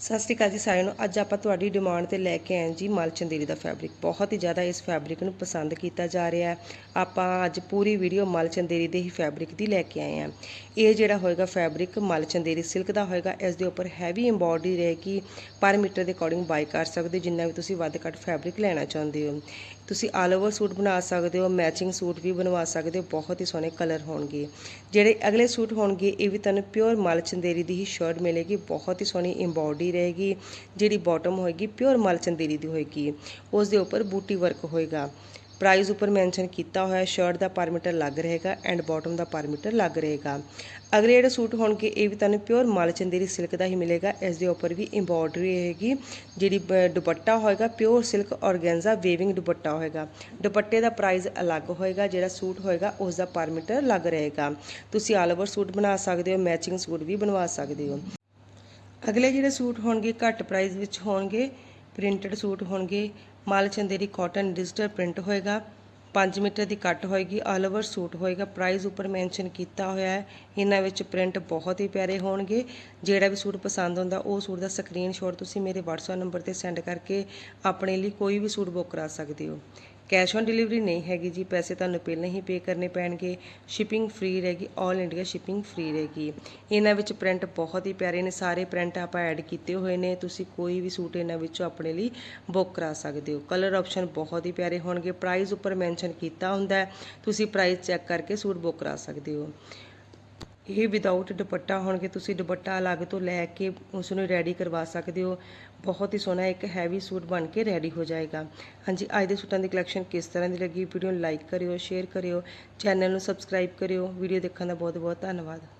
ਸਤਿ ਸ਼੍ਰੀ ਅਕਾਲ ਜੀ ਸਾਰਿਆਂ ਨੂੰ। ਅੱਜ ਆਪਾਂ ਤੁਹਾਡੀ ਡਿਮਾਂਡ ਤੇ ਲੈ ਕੇ ਆਏ ਜੀ ਮਲ ਚੰਦੇਰੀ ਦਾ ਫੈਬਰਿਕ ਬਹੁਤ ਹੀ ਜ਼ਿਆਦਾ ਇਸ ਫੈਬਰਿਕ ਨੂੰ ਪਸੰਦ ਕੀਤਾ ਜਾ ਰਿਹਾ ਆਪਾਂ ਅੱਜ ਪੂਰੀ ਵੀਡੀਓ ਮਲ ਚੰਦੇਰੀ ਦੇ ਹੀ ਫੈਬਰਿਕ ਦੀ ਲੈ ਕੇ ਆਏ ਹਾਂ। ਇਹ ਜਿਹੜਾ ਹੋਏਗਾ ਫੈਬਰਿਕ ਮਲ ਚੰਦੇਰੀ ਸਿਲਕ ਦਾ ਹੋਏਗਾ। ਇਸ ਦੇ ਉੱਪਰ ਹੈਵੀ ਐਮਬੋਰਡਰੀ ਰਹੇਗੀ। ਪਰ ਮੀਟਰ ਦੇ ਅਕੋਰਡਿੰਗ ਬਾਈ ਕਰ ਸਕਦੇ ਹੋ। ਜਿੰਨਾ ਵੀ ਤੁਸੀਂ ਵੱਧ ਘੱਟ ਫੈਬਰਿਕ ਲੈਣਾ ਚਾਹੁੰਦੇ ਹੋ। ਤੁਸੀਂ ਆਲ ਓਵਰ ਸੂਟ ਬਣਾ ਸਕਦੇ ਹੋ ਮੈਚਿੰਗ ਸੂਟ ਵੀ ਬਣਵਾ ਸਕਦੇ ਹੋ, ਬਹੁਤ ਹੀ ਸੋਹਣੇ ਕਲਰ ਹੋਣਗੇ। ਜਿਹੜੇ ਅਗਲੇ ਸੂਟ ਹੋਣਗੇ, ਇਹ ਵੀ ਤੁਹਾਨੂੰ ਪਿਓਰ ਮਲ ਚੰਦੇਰੀ ਦੀ ਹੀ ਸ਼ਰਟ ਮਿਲੇਗੀ, ਬਹੁਤ ਹੀ ਸੋਹਣੀ ਐਮਬੋਰਡਰੀ ਰਹੇਗੀ, ਜਿਹੜੀ ਬਾਟਮ ਹੋਏਗੀ ਪਿਓਰ ਮਲ ਚੰਦੇਰੀ ਦੀ ਹੋਏਗੀ। ਉਸ ਦੇ ਉੱਪਰ ਬੂਟੀ ਵਰਕ ਹੋਏਗਾ। ਪ੍ਰਾਈਸ ਉੱਪਰ ਮੈਂਸ਼ਨ ਕੀਤਾ ਹੋਇਆ ਸ਼ਰਟ ਦਾ ਪਰ ਮੀਟਰ ਲੱਗ ਰਹੇਗਾ ਐਂਡ ਬਾਟਮ ਦਾ ਪਰ ਮੀਟਰ ਲੱਗ ਰਹੇਗਾ। ਅਗਲੇ ਜਿਹੜੇ ਸੂਟ ਹੋਣਗੇ, ਇਹ ਵੀ ਤੁਹਾਨੂੰ ਪਿਓਰ ਮਲ ਚੰਦੇਰੀ ਸਿਲਕ ਦਾ ਹੀ ਮਿਲੇਗਾ। ਇਸ ਦੇ ਉੱਪਰ ਵੀ ਐਮਬੋਰਡਰੀ ਰਹੇਗੀ, ਜਿਹੜੀ ਬ- ਦੁਪੱਟਾ ਹੋਏਗਾ pure silk organza weaving dupatta ਹੋਏਗਾ। ਦੁਪੱਟੇ ਦਾ ਪ੍ਰਾਈਸ ਅਲੱਗ ਹੋਏਗਾ, ਜਿਹੜਾ ਸੂਟ ਹੋਏਗਾ, ਉਸ ਦਾ ਪਰ ਮੀਟਰ ਲੱਗ ਰਹੇਗਾ। ਤੁਸੀਂ ਆਲ ਓਵਰ ਸੂਟ ਬਣਾ ਸਕਦੇ ਹੋ ਮੈਚਿੰਗ ਸੂਟ ਵੀ ਬਣਵਾ ਸਕਦੇ ਹੋ। ਅਗਲੇ ਜਿਹੜੇ ਸੂਟ ਹੋਣਗੇ, ਘੱਟ ਪ੍ਰਾਈਸ ਵਿੱਚ ਹੋਣਗੇ ਪ੍ਰਿੰਟਡ ਸੂਟ ਹੋਣਗੇ। ਮਾਲ ਚੰਦੇਰੀ ਕਾਟਨ ਡਿਜੀਟਲ ਪ੍ਰਿੰਟ ਹੋਏਗਾ। 5 ਮੀਟਰ ਦੀ ਕੱਟ ਹੋਏਗੀ। ਆਲ ਓਵਰ ਸੂਟ ਹੋਏਗਾ। ਪ੍ਰਾਈਸ ਉੱਪਰ ਮੈਂਸ਼ਨ ਕੀਤਾ ਹੋਇਆ ਹੈ। ਇਹਨਾਂ ਵਿੱਚ ਪ੍ਰਿੰਟ ਬਹੁਤ ਹੀ ਪਿਆਰੇ ਹੋਣਗੇ। ਜਿਹੜਾ ਵੀ ਸੂਟ ਪਸੰਦ ਹੁੰਦਾ ਉਹ ਸੂਟ ਦਾ ਸਕਰੀਨਸ਼ਾਟ ਤੁਸੀਂ ਮੇਰੇ WhatsApp ਨੰਬਰ ਤੇ ਸੈਂਡ ਕਰਕੇ ਆਪਣੇ ਲਈ ਕੋਈ ਵੀ ਸੂਟ ਬੁੱਕ ਕਰਾ ਸਕਦੇ ਹੋ। ਕੈਸ਼ ਔਨ ਡਿਲੀਵਰੀ ਨਹੀਂ ਹੈਗੀ ਜੀ, ਪੈਸੇ ਤੁਹਾਨੂੰ ਪਹਿਲਾਂ ਹੀ ਪੇ ਕਰਨੇ ਪੈਣਗੇ ਸ਼ਿਪਿੰਗ ਫ੍ਰੀ ਰਹੇਗੀ 올 ਇੰਡੀਆ ਸ਼ਿਪਿੰਗ ਫ੍ਰੀ ਰਹੇਗੀ। ਇਹਨਾਂ ਵਿੱਚ ਪ੍ਰਿੰਟ ਬਹੁਤ ਹੀ ਪਿਆਰੇ ਨੇ, ਸਾਰੇ ਪ੍ਰਿੰਟ ਆਪਾਂ ਐਡ ਕੀਤੇ ਹੋਏ ਨੇ, ਤੁਸੀਂ ਕੋਈ ਵੀ ਸੂਟ ਇਹਨਾਂ ਵਿੱਚੋਂ ਆਪਣੇ ਲਈ ਬੁੱਕ ਕਰਾ ਸਕਦੇ ਹੋ। ਕਲਰ ਆਪਸ਼ਨ ਬਹੁਤ ਹੀ ਪਿਆਰੇ ਹੋਣਗੇ ਪ੍ਰਾਈਸ ਉੱਪਰ ਮੈਂਸ਼ਨ ਕੀਤਾ ਹੁੰਦਾ ਤੁਸੀਂ ਪ੍ਰਾਈਸ ਚੈੱਕ ਕਰਕੇ ਸੂਟ ਬੁੱਕ ਕਰਾ ਸਕਦੇ ਹੋ। ਇਹ ਵਿਦਆਊਟ ਦੁਪੱਟਾ ਹੋਣਗੇ, ਤੁਸੀਂ ਦੁਪੱਟਾ ਅਲੱਗ ਤੋਂ ਲੈ ਕੇ ਉਸ ਨੂੰ ਰੈਡੀ ਕਰਵਾ ਸਕਦੇ ਹੋ। ਬਹੁਤ ਹੀ ਸੋਹਣਾ ਇੱਕ ਹੈਵੀ ਸੂਟ ਬਣ ਕੇ ਰੈਡੀ ਹੋ ਜਾਏਗਾ। ਹਾਂਜੀ, ਅੱਜ ਦੇ ਸੂਟਾਂ ਦੀ ਕਲੈਕਸ਼ਨ ਕਿਸ ਤਰ੍ਹਾਂ ਦੀ ਲੱਗੀ? ਵੀਡੀਓ ਨੂੰ ਲਾਈਕ ਕਰਿਓ ਸ਼ੇਅਰ ਕਰਿਓ ਚੈਨਲ ਨੂੰ ਸਬਸਕ੍ਰਾਈਬ ਕਰਿਓ। ਵੀਡੀਓ ਦੇਖਣ ਦਾ ਬਹੁਤ ਬਹੁਤ ਧੰਨਵਾਦ।